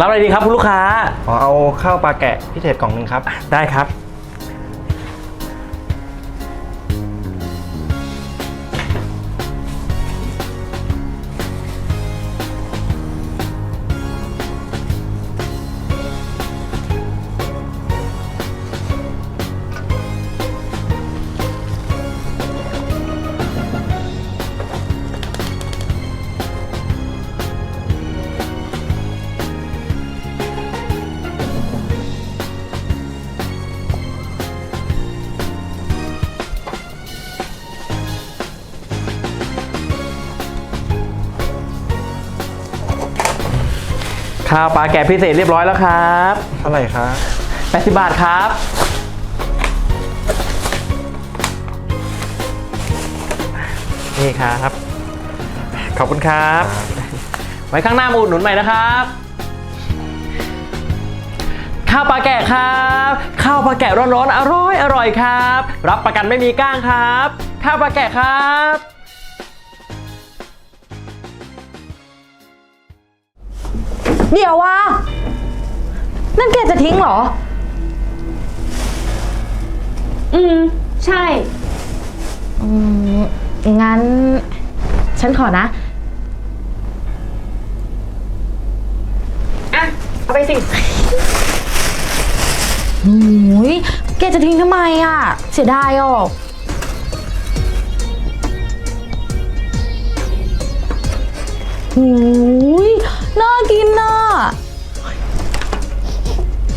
รับอะไรดีครับคุณลูกค้า ขอเอาข้าวปลาแกะพิเศษกล่องหนึ่งครับ ได้ครับ ข้าวปลาแกะพิเศษเรียบร้อยแล้วครับเท่าไหร่ครับ80บาทครับ นี่ครับ ขอบคุณครับ ไว้ข้างหน้ามาอุดหนุนใหม่นะครับ ข้าวปลาแกะครับ ข้าวปลาแกะร้อนๆอร่อยอร่อยครับ รับประกันไม่มีก้างครับ ข้าวปลาแกะครับ เดี๋ยวว่า นั่นแกจะทิ้งเหรอ อืม ใช่ อืม งั้น ฉันขอนะ อะ เอาไปสิโอ้ยแกจะทิ้งทำไมอะ เสียดายอะโอ้ย น่ากินน่ะ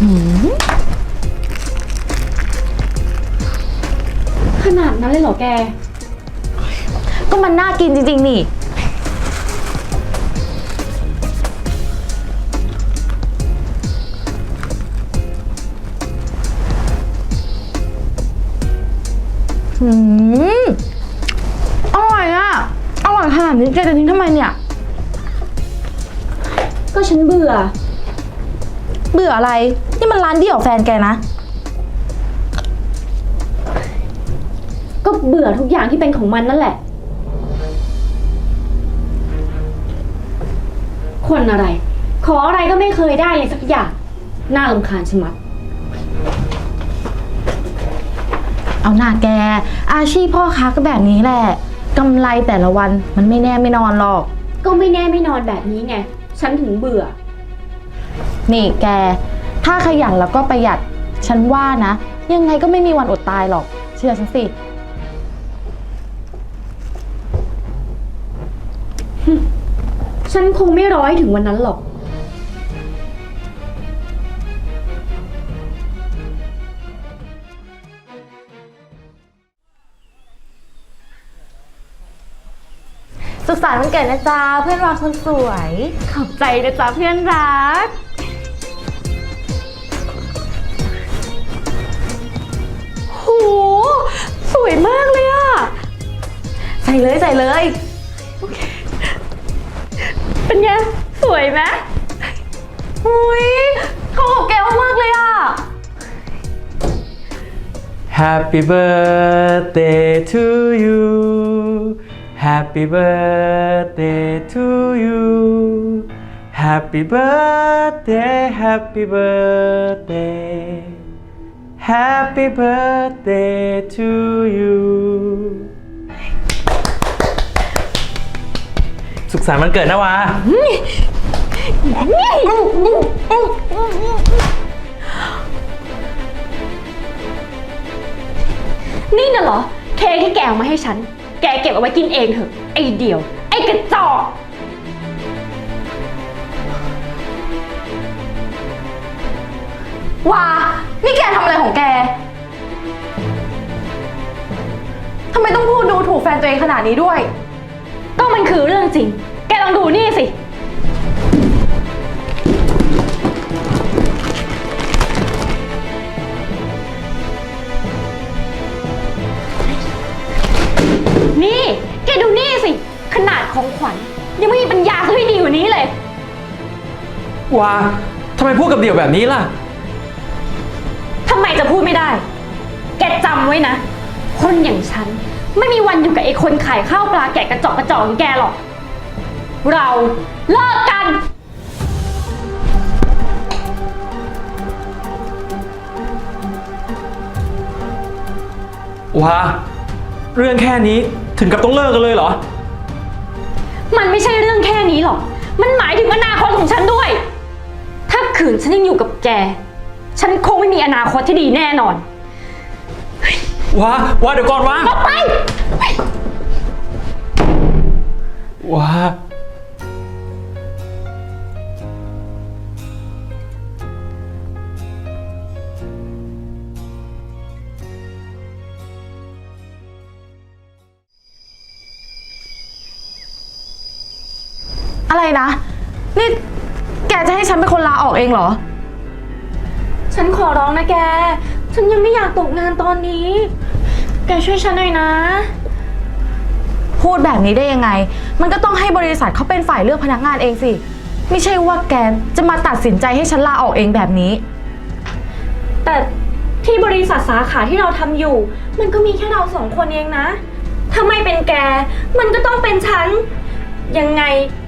หืมขนาดนั้นเลยเหรอแก ก็มันน่ากินจริง ๆ นี่ หืม อร่อยอะอร่อยขนาดนี้แกจะทิ้งทำไมเนี่ย ก็ฉันเบื่อ เบื่ออะไร นี่มันร้านเดี่ยวแฟนแกนะ ก็เบื่อทุกอย่างที่เป็นของมันนั่นแหละ คนอะไร ขออะไรก็ไม่เคยได้เลยสักอย่าง น่าลำคาญชะมัด เอาหน้าแก อาชีพพ่อค้าก็แบบนี้แหละกำไรแต่ละวันมันไม่แน่ไม่นอนหรอก ก็ไม่แน่ไม่นอนแบบนี้ไง ฉันถึงเบื่อ นี่แก ถ้าขยันแล้วก็ประหยัด ฉันว่านะ ยังไงก็ไม่มีวันอดตายหรอก เชื่อฉันสิ ฉันคงไม่ร้อยถึงวันนั้นหรอก สุขสันต์วันเกิดนะจ๊ะเพื่อนวาคนสวย ขอบใจนะจ๊ะเพื่อนรัก โห สวยมากเลยอะใส่เลยใส่เลยเป็นไง สวยไหมอุ้ยเข้ากับแกมากๆเลยอะ Happy birthday to you Happy birthday to you Happy birthday Happy birthday Happy birthday to you สุขสันต์วันเกิดนะวะ นี่น่ะเหรอ เค้กที่แกเอามาให้ฉัน แกเก็บเอาไว้กินเองเถอะ ไอเดียว ไอกระจอกว่านี่แกทำอะไรของแกทำไมต้องพูดดูถูกแฟนตัวเองขนาดนี้ด้วย ก็มันคือเรื่องจริง แกลองดูนี่สิ นี่ แกดูนี่สิ ขนาดของขวัญ ยังไม่มีปัญญาซื้อให้ดีกว่านี้เลย ว้าทำไมพูดกับเดี่ยวแบบนี้ล่ะ ทำไมจะพูดไม่ได้ แกจำไว้นะ คนอย่างฉัน ไม่มีวันอยู่กับไอ้คนขายข้าวปลาแกะกระจอกกระจอกอย่งแกหรอก เราเลิกกัน ว้าเรื่องแค่นี้ ถึงกับต้องเลิกกันเลยเหรอ มันไม่ใช่เรื่องแค่นี้หรอก มันหมายถึงอนาคตของฉันด้วย ถ้าขืนฉันยังอยู่กับแก ฉันคงไม่มีอนาคตที่ดีแน่นอน ว้าว้าเดี๋ยวก่อนว้าออกไป ว้า อะไรนะ นี่แกจะให้ฉันเป็นคนลาออกเองเหรอ ฉันขอร้องนะแก ฉันยังไม่อยากตกงานตอนนี้ แกช่วยฉันหน่อยนะ พูดแบบนี้ได้ยังไง มันก็ต้องให้บริษัทเขาเป็นฝ่ายเลือกพนักงานเองสิ ไม่ใช่ว่าแกจะมาตัดสินใจให้ฉันลาออกเองแบบนี้ แต่ที่บริษัทสาขาที่เราทำอยู่ มันก็มีแค่เราสองคนเองนะ ถ้าไม่เป็นแก มันก็ต้องเป็นฉัน ยังไง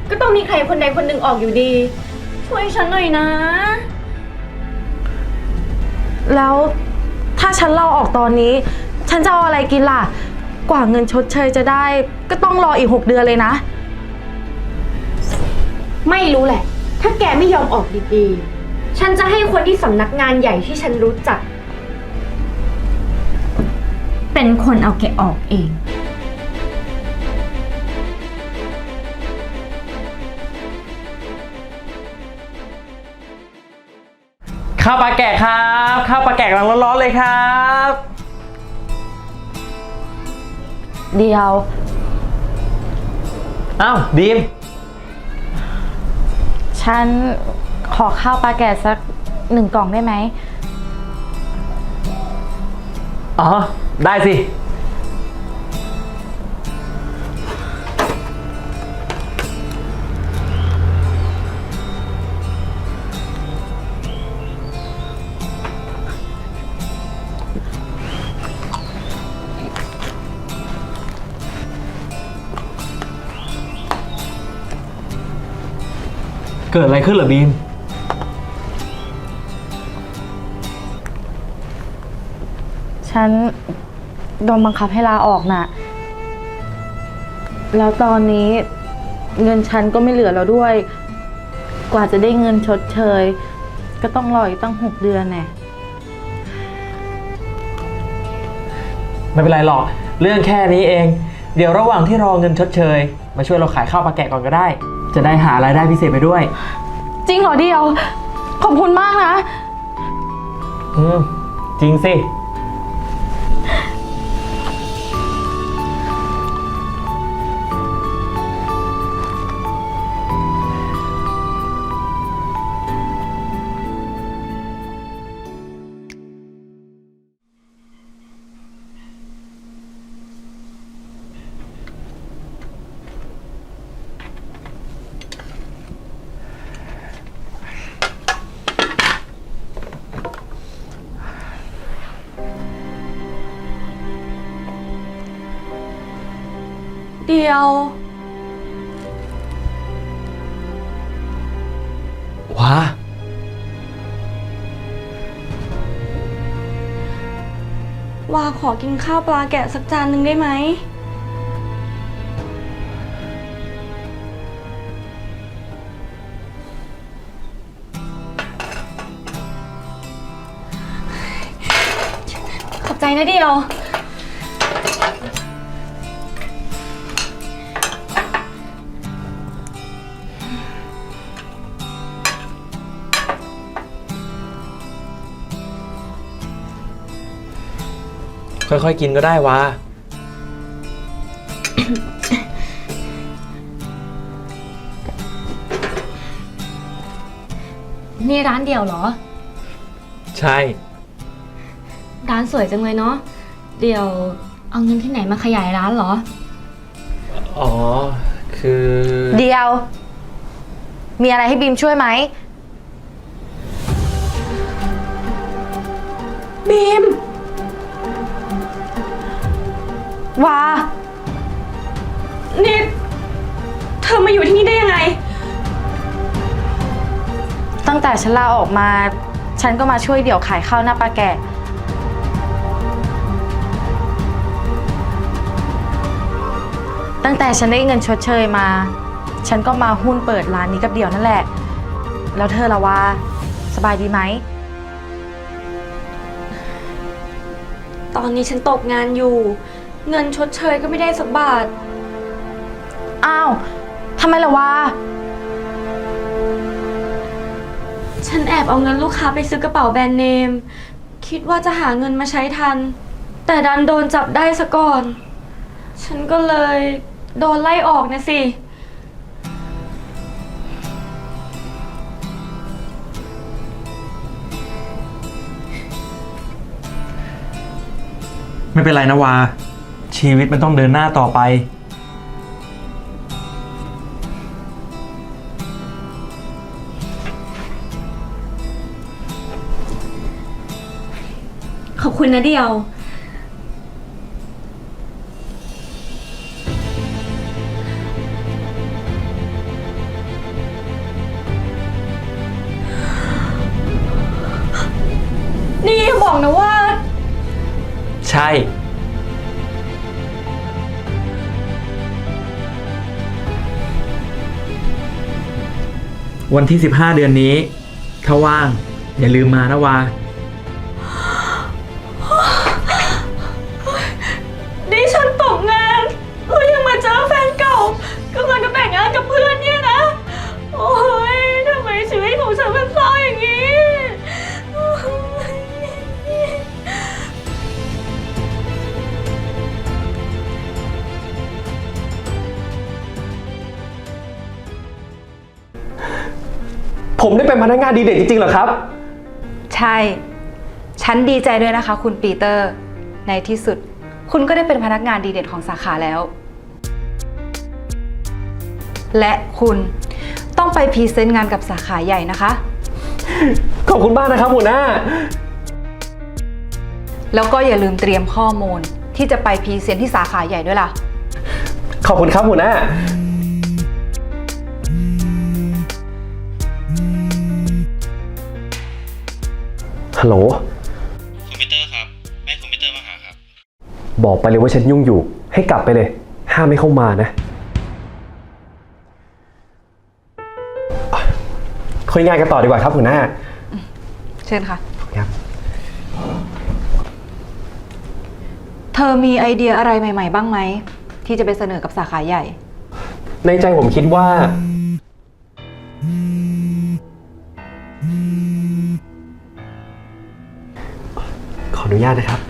ก็ต้องมีใครคนใดคนหนึ่งออกอยู่ดี ช่วยฉันหน่อยนะ แล้วถ้าฉันลาออกตอนนี้ ฉันจะเอาอะไรกินล่ะ กว่าเงินชดเชยจะได้ ก็ต้องรออีก 6 เดือนเลยนะ ไม่รู้แหละ ถ้าแกไม่ยอมออกดีๆ ฉันจะให้คนที่สำนักงานใหญ่ที่ฉันรู้จัก เป็นคนเอาแกออกเอง ข้าวปลาแกะครับข้าวปลาแกะกำลังร้อนๆเลยครับ เดียว อ้าวบีมฉันขอข้าวปลาแกะสักหนึ่งกล่องได้ไหม อ๋อ ได้สิ เกิดอะไรขึ้นเหรอบีม ฉันโดนบังคับให้ลาออกน่ะ แล้วตอนนี้เงินฉันก็ไม่เหลือแล้วด้วย กว่าจะได้เงินชดเชย ก็ต้องรออีกตั้งหกเดือนแน่ไม่เป็นไรหรอก เรื่องแค่นี้เอง เดี๋ยวระหว่างที่รอเงินชดเชย มาช่วยเราขายข้าวปลาแกะก่อนก็ได้ จะได้หารายได้พิเศษไปด้วย จริงเหรอเดียว ขอบคุณมากนะ อืม จริงสิ เดียว ว้า ว่าขอกินข้าวปลาแกะสักจานหนึ่งได้ไหม ขอบใจนะเดียว ค่อยๆกินก็ได้วะ นี่ร้านเดียวเหรอ ใช่ ร้านสวยจังเลยเนาะ เดียวเอาเงินที่ไหนมาขยายร้านเหรอ อ๋อ คือ เดียว มีอะไรให้บีมช่วยไหม แต่ฉันลาออกมา ฉันก็มาช่วยเดี่ยวขายข้าวหน้าปลาแกะ ตั้งแต่ฉันได้เงินชดเชยมา ฉันก็มาหุ้นเปิดร้านนี้กับเดี่ยวนั่นแหละ แล้วเธอละว่า สบายดีไหม ตอนนี้ฉันตกงานอยู่ เงินชดเชยก็ไม่ได้สักบาท อ้าวทำไมละว่า ฉันแอบเอาเงินลูกค้าไปซื้อกระเป๋าแบรนด์เนม คิดว่าจะหาเงินมาใช้ทัน แต่ดันโดนจับได้ซะก่อน ฉันก็เลยโดนไล่ออกนะสิ ไม่เป็นไรนะวา ชีวิตมันต้องเดินหน้าต่อไป อบคุณนะเดียว นี่อย่าบอกนะว่า ใช่ วันที่ 15 เดือนนี้ ถ้าว่าง อย่าลืมมานะวา พนักงานดีเด่นจริงๆเหรอครับ ใช่ ฉันดีใจด้วยนะคะ คุณปีเตอร์ ในที่สุด คุณก็ได้เป็นพนักงานดีเด่นของสาขาแล้ว และคุณต้องไปพรีเซนต์งานกับสาขาใหญ่นะคะ ขอบคุณมากนะครับหัวหน้า แล้วก็อย่าลืมเตรียมข้อมูลที่จะไปพรีเซนต์ที่สาขาใหญ่ด้วยล่ะ ขอบคุณครับหัวหน้า ฮัลโหล คุณปีเตอร์ครับ แม่คุณปีเตอร์มาหาครับ บอกไปเลยว่าฉันยุ่งอยู่ ให้กลับไปเลย ห้ามไม่เข้ามานะ คุยงานกันต่อดีกว่าครับหัวหน้าเชิญค่ะ ครับ เธอมีไอเดียอะไรใหม่ ๆ บ้างไหม ที่จะไปเสนอกับสาขาใหญ่ ในใจผมคิดว่า นุญาตนะครับ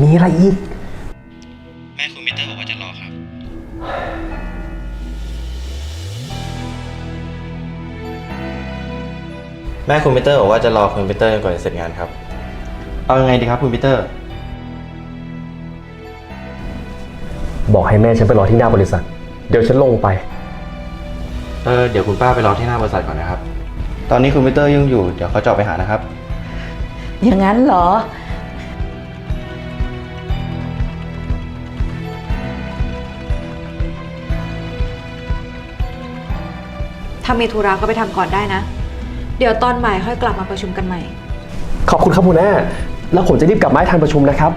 มีอะไรอีก แม่คุณปีเตอร์บอกว่าจะรอครับ แม่คุณปีเตอร์บอกว่าจะรอคุณปีเตอร์จนกว่าจะเสร็จงานครับ เอายังไงดีครับคุณปีเตอร์ บอกให้แม่ฉันไปรอที่หน้าบริษัท เดี๋ยวฉันลงไป เออเดี๋ยวคุณป้าไปรอที่หน้าบริษัทก่อนนะครับ ตอนนี้คุณปีเตอร์ยุ่งอยู่ เดี๋ยวเขาจะออกไปหานะครับ อย่างนั้นเหรอ ถ้ามีธุระก็ไปทำก่อนได้นะ เดี๋ยวตอนบ่ายค่อยกลับมาประชุมกันใหม่ ขอบคุณครับหัวหน้า แล้วผมจะรีบกลับมาให้ทันประชุมนะครับ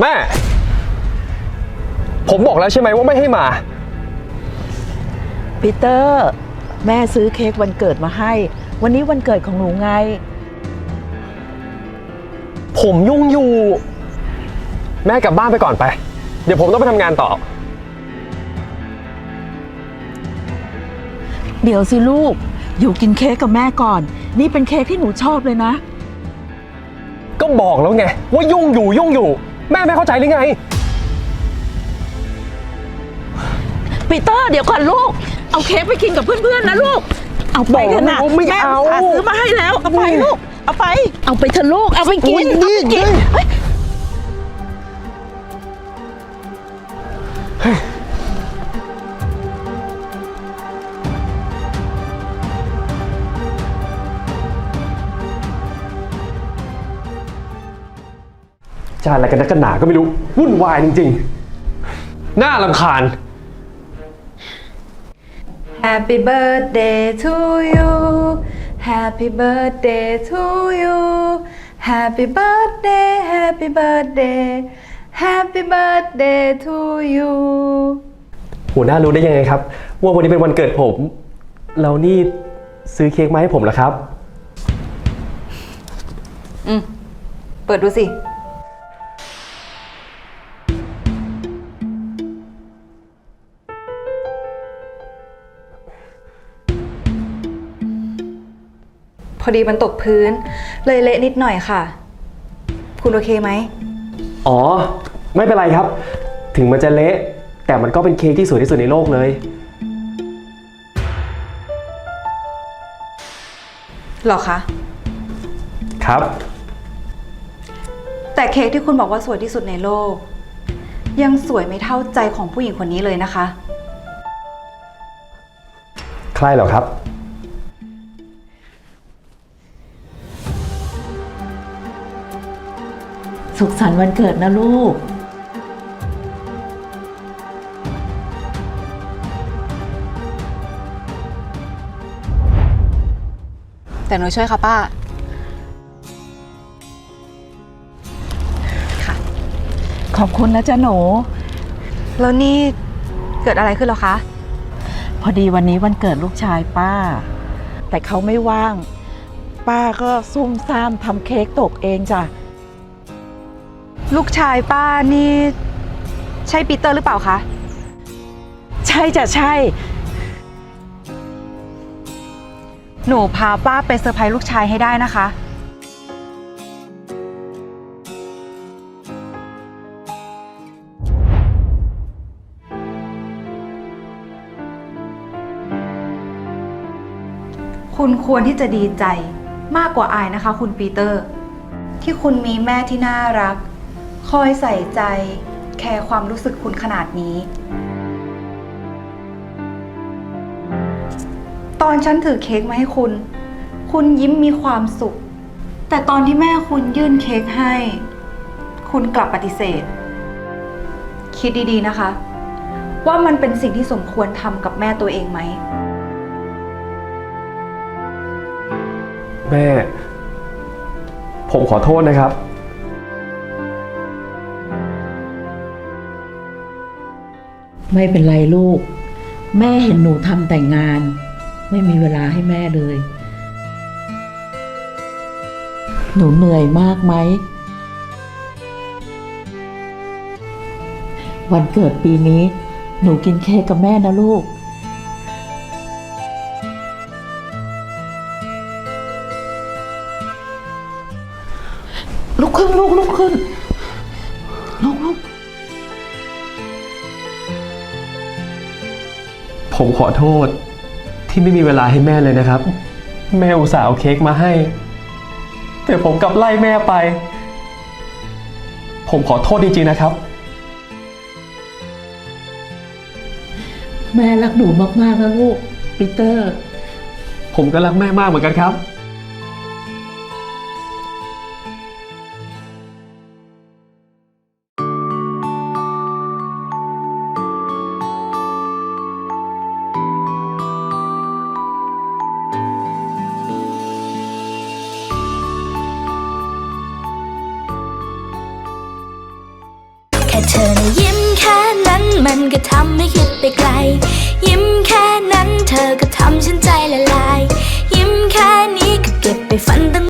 แม่ ผมบอกแล้วใช่ไหมว่าไม่ให้มา ปีเตอร์ แม่ซื้อเค้กวันเกิดมาให้ วันนี้วันเกิดของหนูไง ผมยุ่งอยู่ แม่กลับบ้านไปก่อนไป เดี๋ยวผมต้องไปทำงานต่อ เดี๋ยวสิลูก อยู่กินเค้กกับแม่ก่อน นี่เป็นเค้กที่หนูชอบเลยนะ ก็บอกแล้วไง ว่ายุ่งอยู่ยุ่งอยู่ แม่ไม่เข้าใจหรือไง ปีเตอร์เดี๋ยวก่อนลูก เอาเค้กไปกินกับเพื่อนๆนะลูก เอาไปเถอะนะบอกแล้วไงว่าไม่แม่เอา อุตส่าห์ซื้อมาให้แล้ว เอาไปลูก เอาไป เอาไปเถอะลูก เอาไปกินอุ๊ยเอาไปกินนี่เฮ้ย จะอะไรกันนักกันหนาก็ไม่รู้ วุ่นวายจริงๆ น่ารำคาญ Happy birthday to you Happy birthday to you Happy birthday Happy birthday Happy birthday to you หัวหน้ารู้ได้ยังไงครับ ว่าวันนี้เป็นวันเกิดผมแล้วนี่ซื้อเค้กมาให้ผมเหรอครับ อืม เปิดดูสิ พอดีมันตกพื้น เลยเละนิดหน่อยค่ะ คุณโอเคไหม อ๋อ ไม่เป็นไรครับ ถึงมันจะเละ แต่มันก็เป็นเค้กที่สวยที่สุดในโลกเลย หรอคะ ครับ แต่เค้กที่คุณบอกว่าสวยที่สุดในโลก ยังสวยไม่เท่าใจของผู้หญิงคนนี้เลยนะคะ ใครเหรอครับ สุขสันต์วันเกิดนะลูก แต่หนูช่วยค่ะป้าขอบคุณนะจ๊ะหนู แล้วนี่เกิดอะไรขึ้นเหรอคะ พอดีวันนี้วันเกิดลูกชายป้า แต่เขาไม่ว่าง ป้าก็ซุ่มซ่ามทำเค้กตกเองจ้ะ ลูกชายป้านี่ ใช่ปีเตอร์หรือเปล่าคะ ใช่จ้ะใช่ หนูพาป้าไปเซอร์ไพรส์ลูกชายให้ได้นะคะ คุณควรที่จะดีใจมากกว่าอายนะคะ คุณปีเตอร์ ที่คุณมีแม่ที่น่ารัก คอยใส่ใจแคร์ความรู้สึกคุณขนาดนี้ ตอนฉันถือเค้กมาให้คุณ คุณยิ้มมีความสุข แต่ตอนที่แม่คุณยื่นเค้กให้ คุณกลับปฏิเสธ คิดดีๆนะคะ ว่ามันเป็นสิ่งที่สมควรทำกับแม่ตัวเองไหม แม่ ผมขอโทษนะครับ ไม่เป็นไรลูก แม่เห็นหนูทำแต่งงาน ไม่มีเวลาให้แม่เลย หนูเหนื่อยมากไหม วันเกิดปีนี้ หนูกินเค้กกับแม่นะลูก ลุกขึ้นลูกลุกขึ้น ลุกลุก ผมขอโทษ ที่ไม่มีเวลาให้แม่เลยนะครับ แม่อุตส่าห์เอาเค้กมาให้ แต่ผมกลับไล่แม่ไป ผมขอโทษจริงๆนะครับ แม่รักหนูมากๆนะลูกปีเตอร์ ผมก็รักแม่มากเหมือนกันครับแ